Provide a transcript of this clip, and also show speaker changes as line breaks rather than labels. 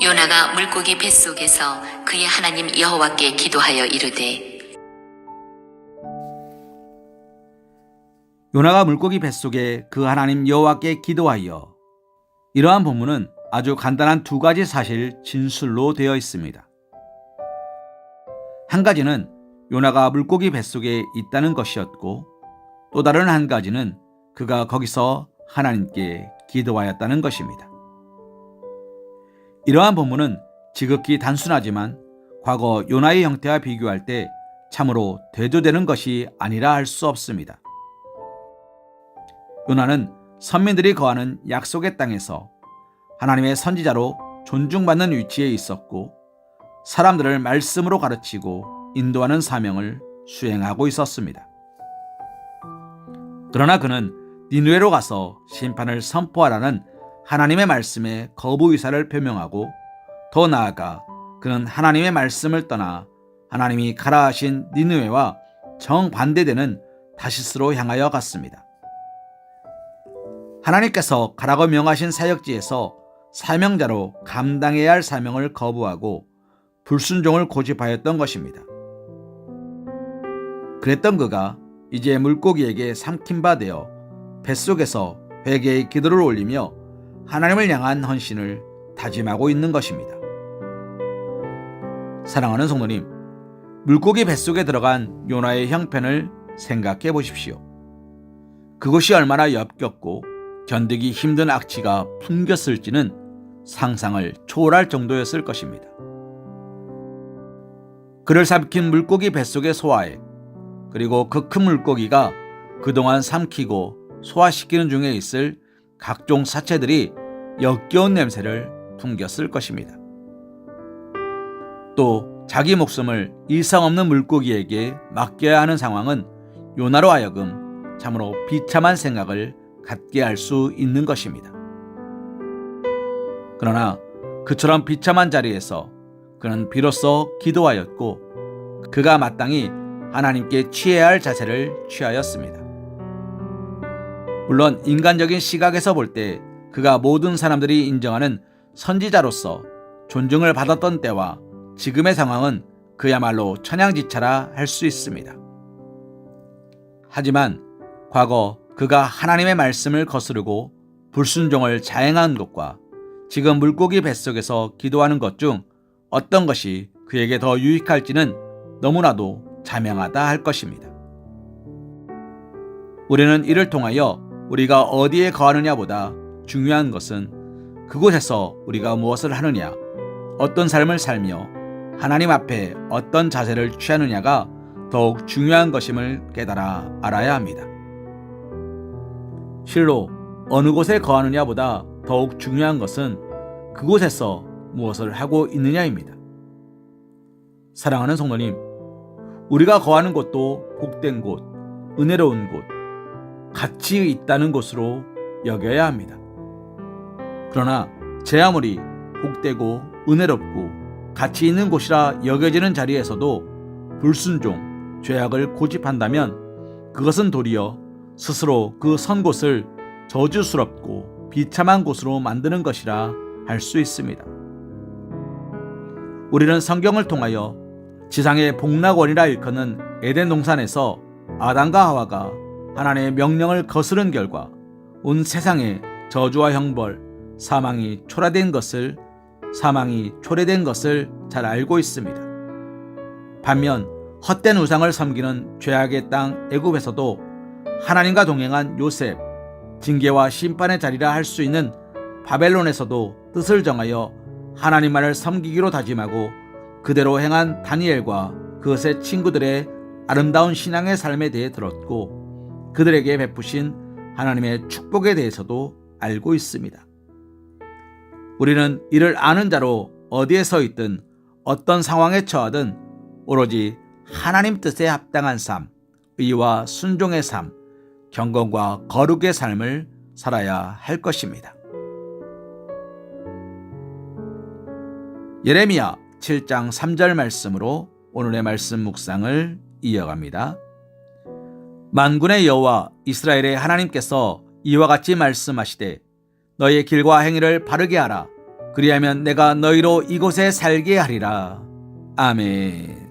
요나가 물고기 뱃속에서 그의 하나님 여호와께 기도하여 이르되
요나가 물고기 뱃속에 그 하나님 여호와께 기도하여 이러한 본문은 아주 간단한 두 가지 사실 진술로 되어 있습니다. 한 가지는 요나가 물고기 뱃속에 있다는 것이었고 또 다른 한 가지는 그가 거기서 하나님께 기도하였다는 것입니다. 이러한 본문은 지극히 단순하지만 과거 요나의 형태와 비교할 때 참으로 대조되는 것이 아니라 할 수 없습니다. 요나는 선민들이 거하는 약속의 땅에서 하나님의 선지자로 존중받는 위치에 있었고 사람들을 말씀으로 가르치고 인도하는 사명을 수행하고 있었습니다. 그러나 그는 니누에로 가서 심판을 선포하라는 하나님의 말씀에 거부 의사를 표명하고 더 나아가 그는 하나님의 말씀을 떠나 하나님이 가라 하신 니누에와 정반대되는 다시스로 향하여 갔습니다. 하나님께서 가라고 명하신 사역지에서 사명자로 감당해야 할 사명을 거부하고 불순종을 고집하였던 것입니다. 그랬던 그가 이제 물고기에게 삼킨 바 되어 뱃속에서 회개의 기도를 올리며 하나님을 향한 헌신을 다짐하고 있는 것입니다. 사랑하는 성도님, 물고기 뱃속에 들어간 요나의 형편을 생각해 보십시오. 그것이 얼마나 역겹고 견디기 힘든 악취가 풍겼을지는 상상을 초월할 정도였을 것입니다. 그를 삼킨 물고기 뱃속의 소화액, 그리고 그 큰 물고기가 그동안 삼키고 소화시키는 중에 있을 각종 사체들이 역겨운 냄새를 풍겼을 것입니다. 또 자기 목숨을 일상 없는 물고기에게 맡겨야 하는 상황은 요나로 하여금 참으로 비참한 생각을 갖게 할 수 있는 것입니다. 그러나 그처럼 비참한 자리에서 그는 비로소 기도하였고 그가 마땅히 하나님께 취해야 할 자세를 취하였습니다. 물론 인간적인 시각에서 볼 때 그가 모든 사람들이 인정하는 선지자로서 존중을 받았던 때와 지금의 상황은 그야말로 천양지차라 할 수 있습니다. 하지만 과거 그가 하나님의 말씀을 거스르고 불순종을 자행한 것과 지금 물고기 뱃속에서 기도하는 것 중 어떤 것이 그에게 더 유익할지는 너무나도 자명하다 할 것입니다. 우리는 이를 통하여 우리가 어디에 거하느냐보다 중요한 것은 그곳에서 우리가 무엇을 하느냐, 어떤 삶을 살며 하나님 앞에 어떤 자세를 취하느냐가 더욱 중요한 것임을 깨달아 알아야 합니다. 실로 어느 곳에 거하느냐보다 더욱 중요한 것은 그곳에서 무엇을 하고 있느냐입니다. 사랑하는 성도님, 우리가 거하는 곳도 복된 곳, 은혜로운 곳, 가치 있다는 곳으로 여겨야 합니다. 그러나 제 아무리 복되고 은혜롭고 가치 있는 곳이라 여겨지는 자리에서도 불순종, 죄악을 고집한다면 그것은 도리어 스스로 그 선 곳을 저주스럽고 비참한 곳으로 만드는 것이라 할 수 있습니다. 우리는 성경을 통하여 지상의 복락원이라 일컫는 에덴 동산에서 아담과 하와가 하나님의 명령을 거스른 결과 온 세상에 저주와 형벌, 사망이 초래된 것을 사망이 초래된 것을 잘 알고 있습니다. 반면 헛된 우상을 섬기는 죄악의 땅 애굽에서도 하나님과 동행한 요셉, 징계와 심판의 자리라 할 수 있는 바벨론에서도 뜻을 정하여 하나님만을 섬기기로 다짐하고 그대로 행한 다니엘과 그것의 친구들의 아름다운 신앙의 삶에 대해 들었고 그들에게 베푸신 하나님의 축복에 대해서도 알고 있습니다. 우리는 이를 아는 자로 어디에 서 있든 어떤 상황에 처하든 오로지 하나님 뜻에 합당한 삶, 의와 순종의 삶, 경건과 거룩의 삶을 살아야 할 것입니다. 예레미야 7장 3절 말씀으로 오늘의 말씀 묵상을 이어갑니다. 만군의 여호와 이스라엘의 하나님께서 이와 같이 말씀하시되 너의 길과 행위를 바르게 하라 그리하면 내가 너희로 이곳에 살게 하리라. 아멘.